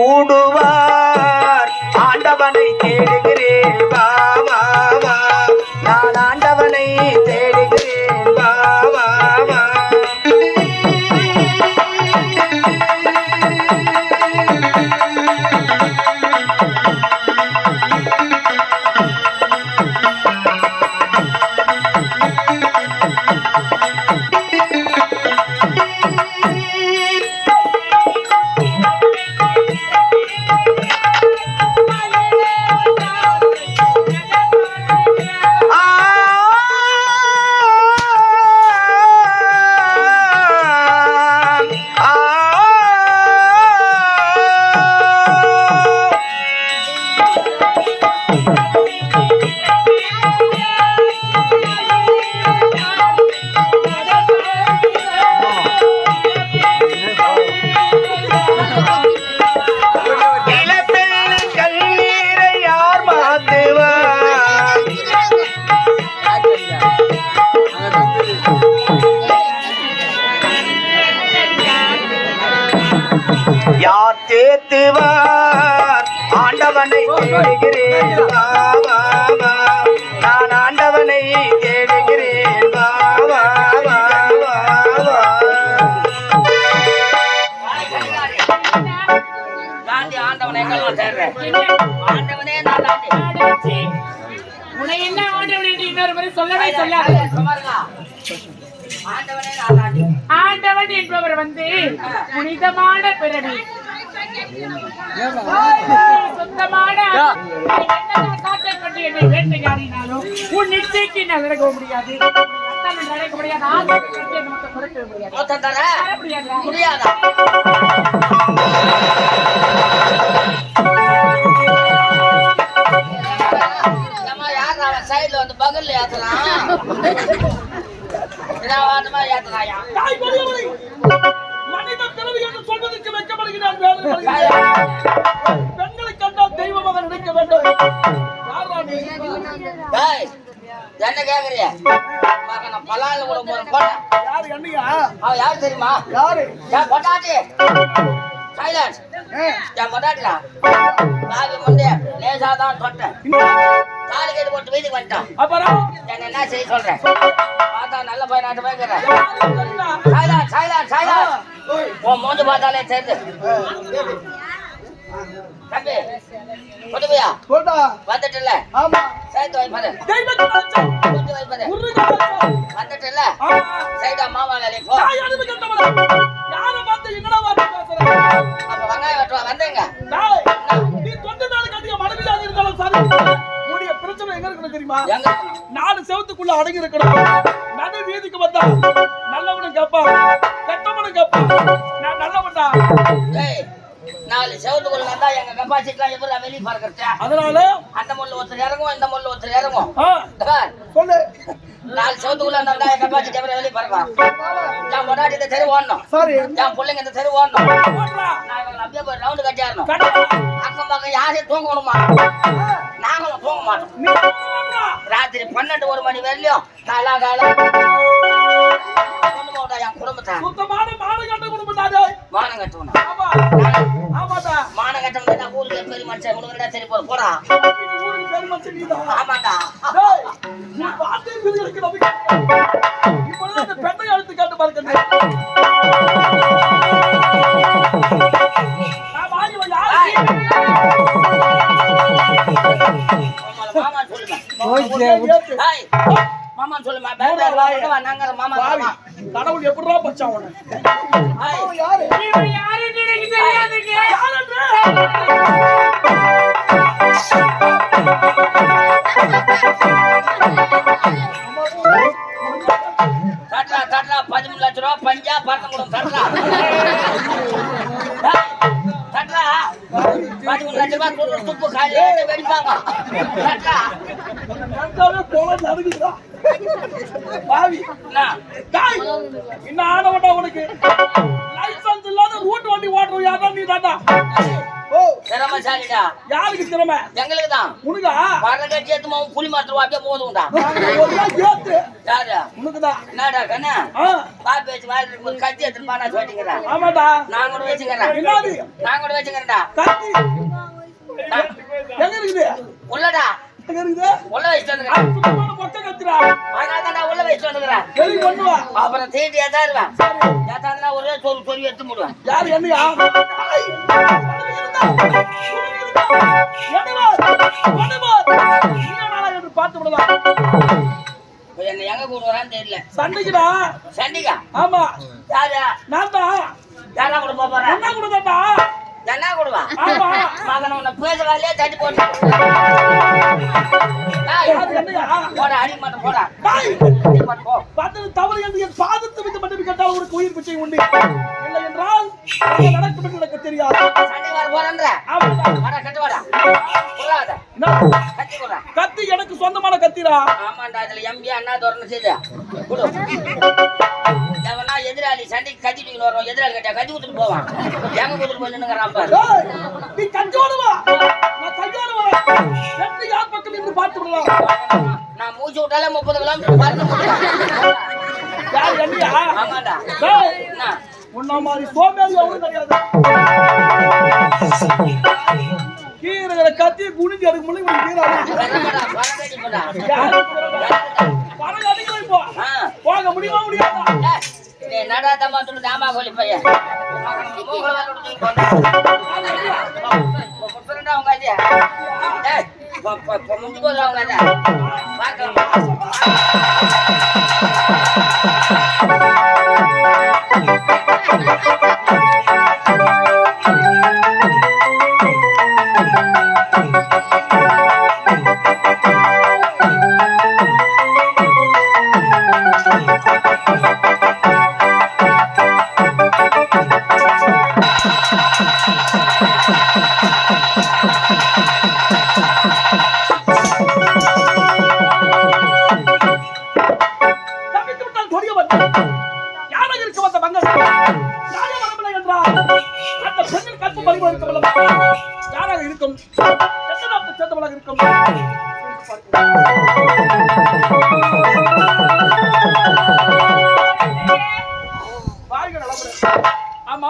யார் தேடுகிறேன் வா வா வா நான் ஆண்டவனை தேடுகிறேன் வா வா வா வா வா ஆண்டவனை எங்கெல்லாம் தேடுறேன் ஆண்டவனே நான் உன்னை என்ன ஆண்டவன். என்று இன்னொரு முறை சொல்லவே சொல்லாது ஆண்டவன் என்பவர் வந்து புனிதமான பிறவி. சொந்தமான என்னதான் கொண்டு என்னை வேட்டையாடினாலும் உன் நிச்சயத்தை நான் விலக முடியாது நடக்க முடியாது நமக்கு முடியாது முடியாதா? வந்து பகல்ல என்று சொல்வதற்கு. பெண்களை கண்டால் தெய்வமாக நினைக்க வேண்டும்? டேய், என்ன கேக்குறிய நான் பலால கூட போறேன். போட்டேன் யாரு என்னையா? அவன் யாரு தெரியுமா? யாரு? என் பொட்டாட்டி சைலன்ஸ் என் பொட்டாட்டிடா பாவி முண்டே லேசா தான் தொட்டேன். தாலி கட்டி போட்டு வீட்டுக்கு வந்துட்டான். அப்புறம்? என்ன என்ன செய்ய சொல்றேன் பார்த்தா நல்ல பையனாட்டு போய்க்கிறேன். சைலன்ஸ் சைலன்ஸ் சைலன்ஸ் உன் மோந்து பார்த்தாலே சேர்ந்து தம்பி கொண்டு போயா போட்டா வந்துட்டல ஆமா. சேர்த்து வைப்பாரு கொண்டு தொண்டு நாளுக்கு அதிகம் மனதிலாக இருந்தாலும் சரி. உன்னுடைய பிரச்சனை எங்க இருக்கணும் தெரியுமா? நாலு செவத்துக்குள்ள அடங்கி இருக்கணும். நடு வீதிக்கு வந்தா நல்லவனும் கேட்பான் நான் நல்லவன்டா. ஏய், நாலு செவத்துக்குள்ள வந்தா எங்க கெப்பாசிட்டிலாம் எப்படி வெளியே பறக்கிறது அதனால? அந்த முள்ள ஒருத்தர் இறங்கும் இந்த முள்ள ஒருத்தர் இறங்கும். சொல்லு. நாலு செவத்துக்குள்ள இருந்தா என் கெப்பாசிட்டி எப்படி வெளியே பறக்கும் என் முன்னாடி இந்த தெரு ஓடணும். சாரி. என் பிள்ளைங்க இந்த தெரு ஓடணும். போடுறா. நான் இவங்களை அப்படியே போய் ரவுண்டு கட்டியாரணும் கட்டா. அக்கம் பக்கம் யாரையும் தூங்க விட மாட்டோம் நாங்களும் தூங்க மாட்டோம். ராத்திரி பன்னெண்டு ஒரு மணி வரையிலும் காலா காலம் என் குடும்பத்தை. சுத்தமான கட்ட மானம் கட்டணும் ஆமா. ஆமாடா. மானம் கட்டணும் ஊருக்கு பெரிய மனுஷன் உனக்கு சரி போற போடா. ஊருக்கு பேர் டேய், நீ பாத்தே அந்த பெண்ணை அழுத்து கேட்டு பார்க்கிறேன் நான் வாங்கி வந்து மாமா. ஏய், மாமா சொல்லுமா. பேப்பர் நாங்க மாமா கடவுள் எப்படிடா பச்சான் அவன் யாரு? எனக்கு தெரியாதுங்க தட்ரா தட்ரா பதிமூணு லட்ச ரூபா பஞ்சா பதிமூணு லட்ச ரூபா துப்பு காலையில வெடிப்பாங்க நடுங்குதுடா. பாவி. என்ன? ஆனவன்டா உனக்கு? லைசன்ஸ் இல்லாத ரூட் வண்டி ஓட்டுறது யாரா நீ தாண்டா? யாருக்கு திறமை? எங்களுக்கு தான் உனக்கா வர கட்சி எடுத்து மாவு புளி மாத்திரம் அப்படியே போதும்டா ஏத்து. யாரு உனக்குதான். என்னடா கண்ணா? ஆ. பா பேச்சு வாயில் இருக்கும்போது கத்தி எடுத்துட்டு பானா சொல்லிக்கிறேன் ஆமாடா. நான் கூட வச்சுக்கிறேன். நான் கூட வச்சுக்கிறேன்டா. கத்தி? எங்க இருக்குது? உள்ளடா. அப்புறம் தீட்டு ஏதாருவேன் ஏதாருன்னா ஒரே சொல்லி சொல்லி எடுத்து முடுவேன் யார் என்னையா? பார்த்து விடலாம் என்னை எங்க கூட்டு வரான்னு தெரியல. சண்டைக்குடா. சண்டிகா. ஆமா. யாரு நான் தான் யாரா கூட போறேன் என்ன கொடுத்தா என்ன கொடுவா? ஆமா. மகன் உன்னை பேசுறாலே தட்டி போட்டு பார்த்தது தவறு என்று என் பாதத்தை கேட்டால் உனக்கு உயிர் பிச்சை உண்டு. இல்லை என்றால் நடக்கும் என்று எனக்கு தெரியாது. கத்தி எனக்கு சொந்தமான கத்திடா. ஆமாண்டா அதுல எம்பி அண்ணா தோரணம் செய்த. கொடு. எவனா எதிராளி சண்டைக்கு கத்தி தூக்கிட்டு வருவோம் எதிராளி கட்டியா கத்தி கொடுத்துட்டு போவான். எங்க கொடுத்துட்டு போய் நின்னுங்கிறான் பாரு. நீ கஞ்சோடு வா நான் வரேன் ரெண்டு யார் பக்கம் இருந்து பார்த்து விடலாம் நான் மூச்சு விட்டாலே முப்பது கிலோமீட்டர் போடுவேன் யார் என்னையா? ஆமாண்டா. உன்ன மாதிரி சோம்பேறி அவனும் கிடையாது. பணம் அடிக்கல இப்போ ஆ போக முடியுமா முடியாதா என்னடா தம்மா சொல்லு தாமா கோலி பையன் மூக்கல வேற விட்டு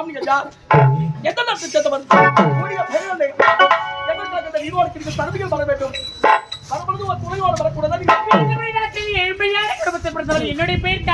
ஆமாம் நீங்கள் யார் எந்த நாட்டு சேர்ந்தவன் கூடிய பெரியவனை எதற்காக இந்த நிர்வாகத்திற்கு தகுதிகள் வர வேண்டும்? வரும்பொழுது ஒரு துணையோடு வரக்கூடாது? என்னுடைய பேர்